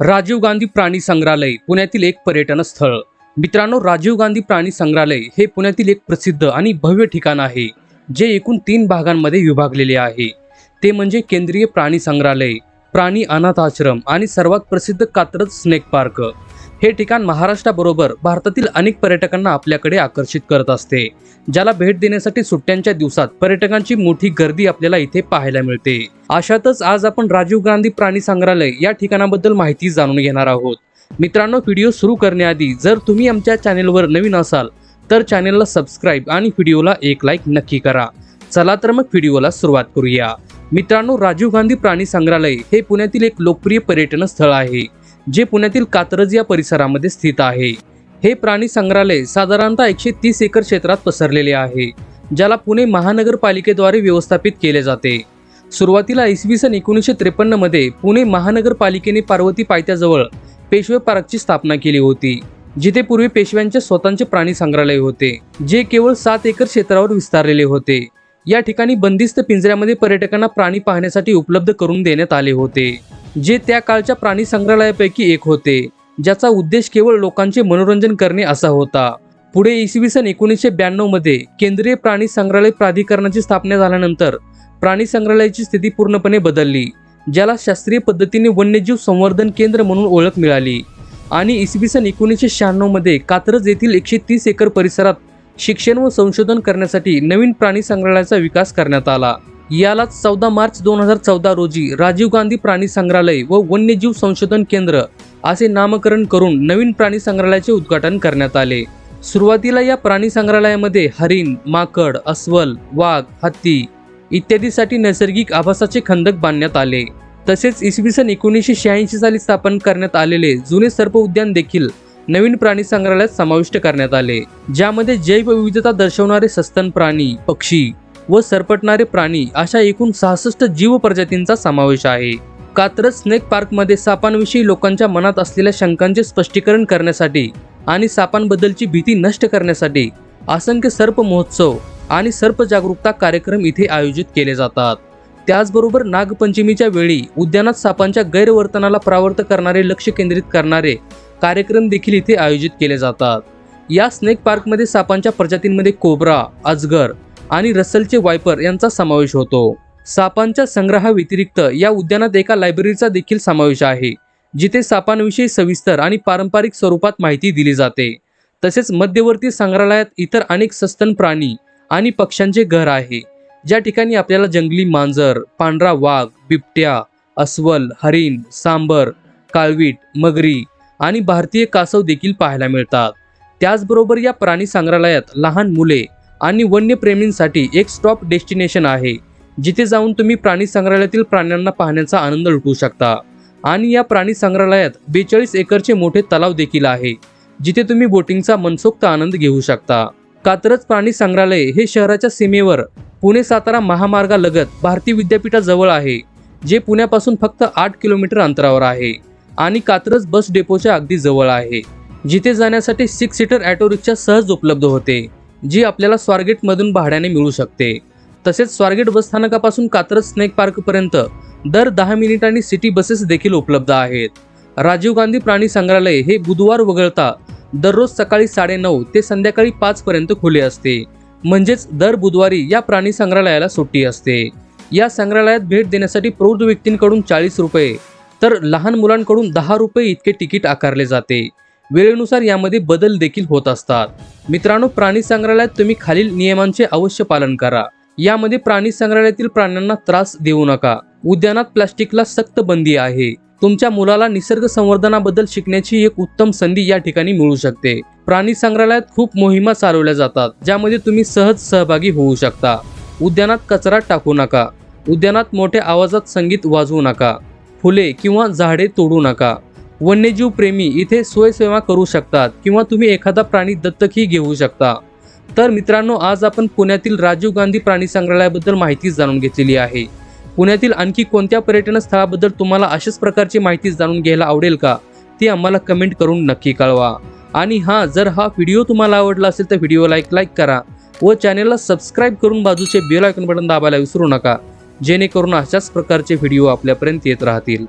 राजीव गांधी प्राणी संग्रहालय पुण्यातील एक पर्यटन स्थळ. मित्रांनो राजीव गांधी प्राणी संग्रहालय हे पुण्यातील एक प्रसिद्ध आणि भव्य ठिकाण आहे जे एकूण तीन भागांमध्ये विभागलेले आहे. ते म्हणजे केंद्रीय प्राणी संग्रहालय प्राणी अनाथ आश्रम आणि सर्वात प्रसिद्ध कात्रज स्नेक पार्क. हे ठिकाण महाराष्ट्राबरोबर भारतातील अनेक पर्यटकांना आपल्याकडे आकर्षित करत असते ज्याला भेट देण्यासाठी सुट्ट्यांच्या दिवसात पर्यटकांची मोठी गर्दी आपल्याला इथे पाहायला मिळते. अशातच आज आपण राजीव गांधी प्राणी संग्रहालय या ठिकाणाबद्दल माहिती जाणून घेणार आहोत. मित्रांनो व्हिडिओ सुरू करण्याआधी जर तुम्ही आमच्या चॅनेलवर नवीन असाल तर चॅनेलला सबस्क्राईब आणि व्हिडिओला एक लाईक नक्की करा. चला तर मग व्हिडिओला सुरुवात करूया. मित्रांनो राजीव गांधी प्राणी संग्रहालय हे पुण्यातील एक लोकप्रिय पर्यटन स्थळ आहे. जे पुण्यातील कात्रज या परिसरामध्ये स्थित आहे. हे प्राणी संग्रहालय साधारणतः एकशे तीस एकर क्षेत्रात पसरलेले आहे ज्याला पुणे महानगरपालिकेद्वारे व्यवस्थापित केले जाते. सुरुवातीला इसवी सन एकोणीसशे त्रेपन्नमध्ये पुणे महानगरपालिकेने पार्वती पायथ्याजवळ पेशवे पार्कची स्थापना केली होती जिथे पूर्वी पेशव्यांचे स्वतःचे प्राणी संग्रहालय होते जे केवळ सात एकर क्षेत्रावर विस्तारलेले होते. या ठिकाणी बंदिस्त पिंजऱ्यामध्ये पर्यटकांना प्राणी पाहण्यासाठी उपलब्ध करून देण्यात आले होते. जे त्या काळच्या प्राणी संग्रहालयापैकी एक होते ज्याचा उद्देश केवळ लोकांचे मनोरंजन करणे असा होता. पुढे इसवी सन एकोणीसशे ब्याण्णवमध्ये केंद्रीय प्राणी संग्रहालय प्राधिकरणाची स्थापना झाल्यानंतर प्राणी संग्रहालयाची स्थिती पूर्णपणे बदलली ज्याला शास्त्रीय पद्धतीने वन्यजीव संवर्धन केंद्र म्हणून ओळख मिळाली. आणि इसवी सन एकोणीसशे शहाण्णवमध्ये कात्रज येथील एकशे तीस एकर परिसरात शिक्षण व संशोधन करण्यासाठी नवीन प्राणी संग्रहालयाचा विकास करण्यात आला. यालाच चौदा मार्च दोन हजार चौदा रोजी राजीव गांधी प्राणी संग्रहालय व वन्यजीव संशोधन केंद्र असे नामकरण करून नवीन प्राणी संग्रहालयाचे उद्घाटन करण्यात आले. सुरुवातीला या प्राणी संग्रहालयामध्ये हरिण माकड अस्वल वाघ हत्ती इत्यादीसाठी नैसर्गिक आभासाचे खंदक बांधण्यात आले. तसेच इसवी सन एकोणीसशे शहाऐंशी साली स्थापन करण्यात आलेले जुने सर्प उद्यान देखील नवीन प्राणी संग्रहालयात समाविष्ट करण्यात आले ज्यामध्ये जैवविविधता दर्शवणारे सस्तन प्राणी पक्षी व सरपटणारे प्राणी अशा एकूण सहासष्ट जीव प्रजातींचा समावेश आहे. कात्रज स्नेक पार्कमध्ये सापांविषयी लोकांच्या मनात असलेल्या शंकांचे स्पष्टीकरण करण्यासाठी आणि सापांबद्दलची भीती नष्ट करण्यासाठी असंख्य सर्प महोत्सव आणि सर्प जागरूकता कार्यक्रम इथे आयोजित केले जातात. त्याचबरोबर नागपंचमीच्या वेळी उद्यानात सापांच्या गैरवर्तनाला प्रावर्त करणारे लक्ष केंद्रित करणारे कार्यक्रम देखील इथे आयोजित केले जातात. या स्नेक पार्कमध्ये सापांच्या प्रजातींमध्ये कोबरा अजगर आणि रसलचे वायपर यांचा समावेश होतो. सापांच्या संग्रहाव्यतिरिक्त या उद्यानात एका लायब्ररीचा देखील समावेश आहे जिथे सापांविषयी सविस्तर आणि पारंपरिक स्वरूपात माहिती दिली जाते. तसेच मध्यवर्ती संग्रहालयात इतर अनेक सस्तन प्राणी आणि पक्ष्यांचे घर आहे. ज्या ठिकाणी आपल्याला जंगली मांजर पांढरा वाघ बिबट्या अस्वल हरिण सांबर काळवीट मगरी आणि भारतीय कासव देखील पाहायला मिळतात. त्याचबरोबर या प्राणी संग्रहालयात लहान मुले आणि वन्यप्रेमींसाठी एक स्टॉप डेस्टिनेशन आहे जिथे जाऊन तुम्ही प्राणी संग्रहालयातील प्राण्यांना पाहण्याचा आनंद लुटू शकता. आणि या प्राणी संग्रहालयात बेचाळीस एकरचे मोठे तलाव देखील आहे जिथे तुम्ही बोटिंगचा मनसोक्त आनंद घेऊ शकता. कात्रज प्राणी संग्रहालय हे शहराच्या सीमेवर पुणे सातारा महामार्गालगत भारतीय विद्यापीठाजवळ आहे जे पुण्यापासून फक्त आठ किलोमीटर अंतरावर आहे आणि कात्रज बस डेपोच्या अगदी जवळ आहे जिथे जाण्यासाठी सिक्स सीटर ॲटो रिक्षा सहज उपलब्ध होते. जी आपल्याला स्वारगेटमधून भाड्याने मिळू शकते. तसेच स्वारगेट बसस्थानकापासून कात्रज स्नेक पार्कपर्यंत दर दहा मिनिटांनी सिटी बसेस देखील उपलब्ध आहेत. राजीव गांधी प्राणी संग्रहालय हे बुधवार वगळता दररोज सकाळी साडेनऊ ते संध्याकाळी पाचपर्यंत खुले असते. म्हणजेच दर बुधवारी या प्राणी संग्रहालयाला सुट्टी असते. या संग्रहालयात भेट देण्यासाठी प्रौढ व्यक्तींकडून चाळीस रुपये तर लहान मुलांकडून दहा रुपये इतके तिकीट आकारले जाते. वेळेनुसार यामध्ये बदल देखील होत असतात. मित्रांनो प्राणी संग्रहालयात तुम्ही खालील नियमांचे अवश्य पालन करा. यामध्ये प्राणी संग्रहालयातील प्राण्यांना त्रास देऊ नका. उद्यानात प्लास्टिकला सक्त बंदी आहे. तुमच्या मुलाला निसर्ग संवर्धनाबद्दल शिकण्याची एक उत्तम संधी या ठिकाणी मिळू शकते. प्राणी संग्रहालयात खूप मोहिमा चालवल्या जातात ज्यामध्ये तुम्ही सहज सहभागी होऊ शकता. उद्यानात कचरा टाकू नका. उद्यानात मोठ्या आवाजात संगीत वाजवू नका. फुले किंवा झाडे तोडू नका. वन्यजीव प्रेमी इथे सोयसेवा करू शकतात किंवा तुम्ही एखादा प्राणी दत्तकही घेऊ शकता. तर मित्रांनो आज आपण पुण्यातील राजीव गांधी प्राणी संग्रहालयाबद्दल माहिती जाणून घेतलेली आहे. पुण्यातील आणखी कोणत्या पर्यटन स्थळाबद्दल तुम्हाला अशाच प्रकारची माहिती जाणून घ्यायला आवडेल का? ती आम्हाला कमेंट करून नक्की कळवा. आणि हां जर हा व्हिडिओ तुम्हाला आवडला असेल तर व्हिडिओला एक लाईक करा व चॅनेलला सबस्क्राईब करून बाजूचे बेल आयकॉन बटन दाबायला विसरू नका जेणेकरून अशाच प्रकारचे व्हिडिओ आपल्यापर्यंत येत राहतील.